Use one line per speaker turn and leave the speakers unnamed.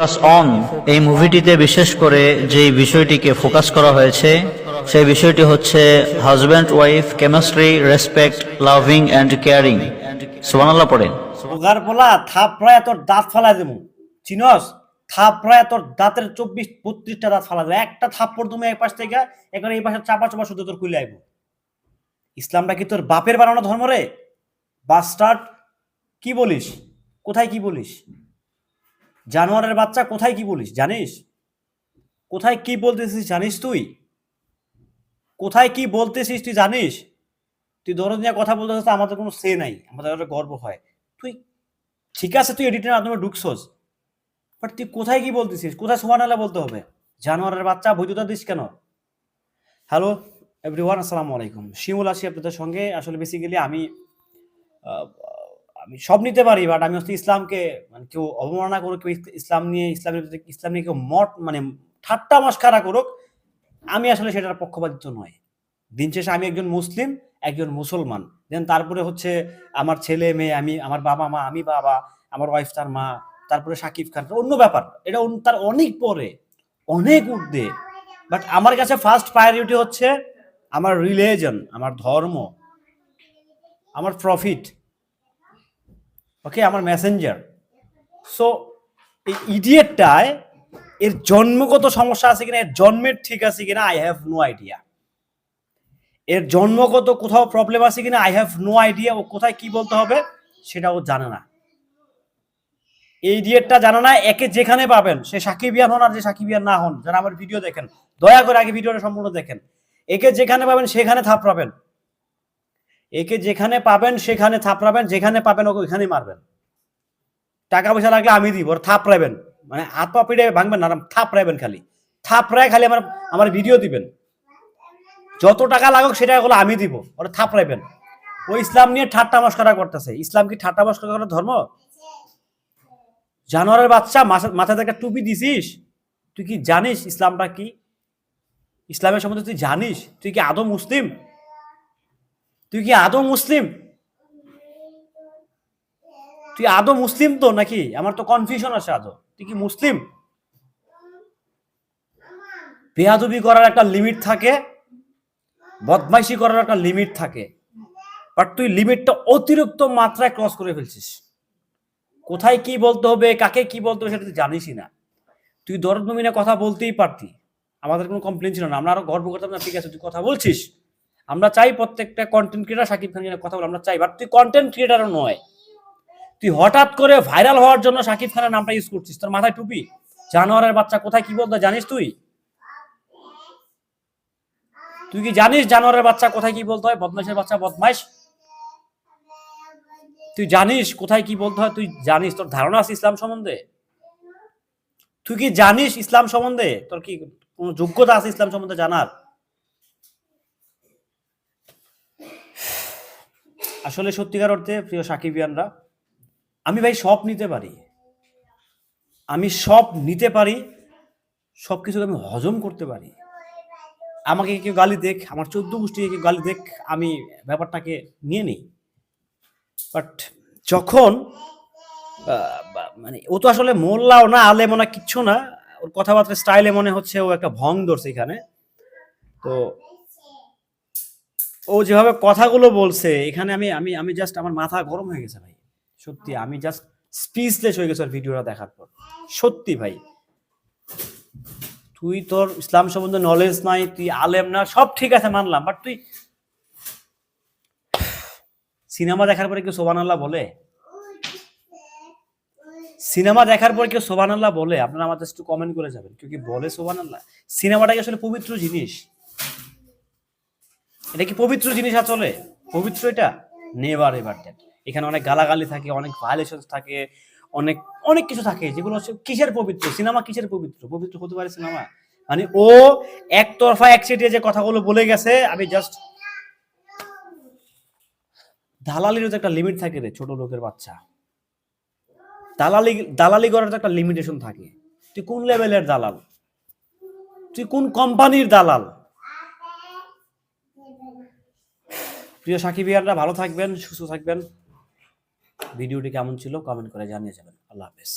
Focus on এই মুভিটিতে বিশেষ করে যে বিষয়টিকে ফোকাস করা হয়েছে, সেই বিষয়টি হচ্ছে husband wife chemistry respect loving and caring সুবহানাল্লাহ পড়েন।
ওগার পোলা, থাপ প্রায় তোর দাঁত ফালা দেবো। চিনস, থাপ প্রায় তোর দাঁতের চব্বিশ, বত্রিশটা দাঁত ফালা দেবো। একটা থাপ্পড় তুমি এক পাশ থেকে এখন এই পাশে চাপা চাপা শুধু তোর খুলে আইব। ইসলামটা কি তোর বাপের বানানো ধর্ম রে? বাস্টার্ড কি বলিস? কোথায় কি বলিস? জানোয়ারের বাচ্চা কোথায় কি বলিস? জানিস? কোথায় কি বলতেছিস জানিস তুই? কোথায় কি বলতেছিস তুই জানিস? তুই দরদ নিয়ে কথা বলতেছিস আমাদের কোনো সে নাই, আমাদের একটা গর্ব হয়। তুই ঠিক আছে, তুই এডিটের মাধ্যমে ঢুকছস বাট তুই কোথায় কি বলতেছিস? কোথায় সমান আলা বলতে হবে? জানোয়ারের বাচ্চা বৈধতা দিস কেন? হ্যালো এভরিওয়ান আসসালামু আলাইকুম। শিমুল আছি আপনাদের সঙ্গে। আসলে বেসিক্যালি আমি আমি সব নিতে পারি বাট আমি হচ্ছে ইসলামকে মানে কেউ অবমাননা করুক, কেউ ইসলাম নিয়ে ইসলামের ইসলাম নিয়ে কেউ মট মানে ঠাট্টা মস্কারা করুক, আমি আসলে সেটার পক্ষপাতিত্ব নয় দিন শেষে আমি একজন মুসলিম, একজন মুসলমান। দেন তারপরে হচ্ছে আমার ছেলে, মেয়ে, আমি, আমার বাবা মা, আমি বাবা, আমার ওয়াইফ তার মা, তারপরে সাকিব খান অন্য ব্যাপার। এটা তার অনেক পরে, অনেক ঊর্ধ্বে। বাট আমার কাছে ফার্স্ট প্রায়োরিটি হচ্ছে আমার রিলিজন আমার ধর্ম, আমার প্রফিট ওকে আমার মেসেঞ্জার সো এই ইডিয়েটটায় এর জন্মগত সমস্যা আছে কিনা, এর জন্মের ঠিক আছে কিনা আই হ্যাভ নো আইডিয়া এর জন্মগত কোথাও প্রবলেম আছে কিনা আই হ্যাভ নো আইডিয়া ও কোথায় কি বলতে হবে, সেটা ও জানে না। এই ডিয়েটটা জানে না, একে যেখানে পাবেন, সে সাকিবিয়ান হন আর যে সাকিবিয়ান না হন, যারা আমার ভিডিও দেখেন, দয়া করে আগে ভিডিওটা সম্পূর্ণ দেখেন। একে যেখানে পাবেন, সেখানে থাপড়াবেন। একে যেখানে পাবেন, সেখানে থাপড়াবেন, যেখানে পাবেন ওকে ওইখানে মারবেন। টাকা পয়সা লাগলে আমি দিব, ওর থাপড়াবেন মানে হাত পা পিড়ে ভাঙবেন না থাপড়াবেন খালি। থাপড়ায় খালি আমার আমার ভিডিও দিবেন। যত টাকা লাগুক, সেটা হলো আমি দিব, ওরা থাপড়াইবেন। ও ইসলাম নিয়ে ঠাট্টা মস্করা করতেছে। ইসলাম কি ঠাট্টা মস্করা করার ধর্ম? জানোয়ারের বাচ্চা, মাথা- একটা টুপি দিছিস। তুই কি জানিস ইসলামটা কি? ইসলামের সম্বন্ধে তুই জানিস? তুই কি আদৌ মুসলিম? তুই কি আদৌ মুসলিম? তুই আদৌ মুসলিম তো নাকি? আমার তো কনফিউশন আছে আদৌ। তুই কি মুসলিম? বেয়াদবি করার একটা লিমিট থাকে, বদমাইশি করার একটা লিমিট থাকে বাট তুই লিমিটটা অতিরিক্ত মাত্রায় ক্রস করে ফেলছিস। কোথায় কি বলতে হবে, কাকে কি বলতে হবে সেটা তুই জানিসই না। তুই দরদ নমিনে কথা বলতেই পারতি। আমাদের কোনো কমপ্লেন ছিল না। আমরা আরও গর্ব করতাম না, ঠিক আছে, তুই কথা বলছিস। আমরা চাই প্রত্যেকটা কন্টেন্ট ক্রিয়েটার সাকিব খান কথা বলে, আমরা চাই বাট তুই কন্টেন্ট ক্রিয়েটারও নয়। তুই হঠাৎ করে ভাইরাল হওয়ার জন্য সাকিব খানের নামটা ইউজ করছিস, তোর মাথায় টুপি? জানোয়ারের বাচ্চা কোথায় কি বলতে, জানিস তুই? তুই কি জানিস জানোয়ারের বাচ্চা কোথায় কি বলতে হয়, বদমাইশের বাচ্চা বদমাইশ? তুই জানিস কোথায় কি বলতে হয়, তুই জানিস, তোর ধারণা আছে ইসলাম সম্বন্ধে? তুই কি জানিস ইসলাম সম্বন্ধে? তোর কি কোনো যোগ্যতা আছে ইসলাম সম্বন্ধে জানার? আসলে সত্যিকার অর্থে প্রিয় সাকিবিয়ানরা, আমি ভাই সব নিতে পারি। আমি সব নিতে পারি সব কিছু আমি হজম করতে পারি। আমাকে কেউ গালি দেখ, আমার চোদ্দ গোষ্ঠী কেউ গালি দেখ, আমি ব্যাপারটাকে নিয়ে নিই। বাট যখন মানে ও তো আসলে মোল্লাও না আলে না, কিচ্ছু না। ওর কথাবার্তা স্টাইলে মনে হচ্ছে ও একটা ভং ধরছে এখানে। তো ও যেভাবে কথাগুলো বলছে, এখানে আমি আমি আমি জাস্ট আমার মাথা গরম হয়ে গেছে ভাই। সত্যি, আমি জাস্ট স্পিচলেস হয়ে গেছে ভিডিওটা দেখার পর। সত্যি ভাই। তুই তোর ইসলাম সম্বন্ধে নলেজ নাই, তুই আলেম না, সব ঠিক আছে মানলাম বাট তুই সিনেমা দেখার পরে কেউ সোবান আল্লাহ বলে? সিনেমা দেখার পর কেউ সোবান আল্লাহ বলে? আপনারা আমাদের একটু কমেন্ট করে যাবেন, কেউ কি বলে সোবান আল্লাহ সিনেমাটাকে আসলে পবিত্র জিনিস? এটা কি পবিত্র জিনিস আসলে? পবিত্র এটা? নেভার এভার দ্যাট এখানে অনেক গালাগালি থাকে, অনেক ভায়োলেশন থাকে, অনেক অনেক কিছু থাকে, যেগুলো হচ্ছে কিসের পবিত্র? সিনেমা কিসের পবিত্র? পবিত্র হতে পারে সিনেমা। মানে ও একতরফা এক একচেটিয়া যে কথাগুলো বলে গেছে, আমি জাস্ট দালালিরও তো একটা লিমিট থাকে রে ছোট লোকের বাচ্চা। দালালি দালালি করার একটা লিমিটেশন থাকে। তুই কোন লেভেলের দালাল? তুই কোন কোম্পানির দালাল? প্রিয় সাকিবিয়ানরা ভালো থাকবেন, সুস্থ থাকবেন। ভিডিওটি কেমন ছিল কমেন্ট করে জানিয়ে যাবেন। আল্লাহ হাফেজ।